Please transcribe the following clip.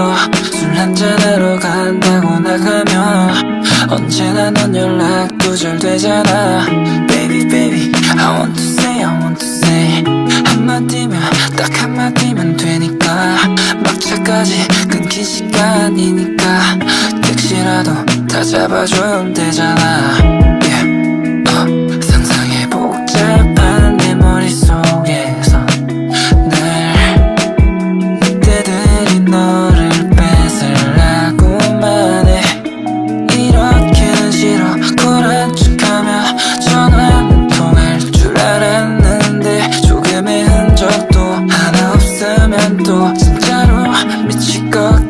롤러코스터 술 한잔하러 간다고 나가면 언제나 넌 연락 두절되잖아. Baby baby I want to say I want to say 한마디면 딱 한마디면 되니까. 막차까지 끊긴 시간이니까. 택시라도 다 잡아주면 되잖아 진짜로 미칠 것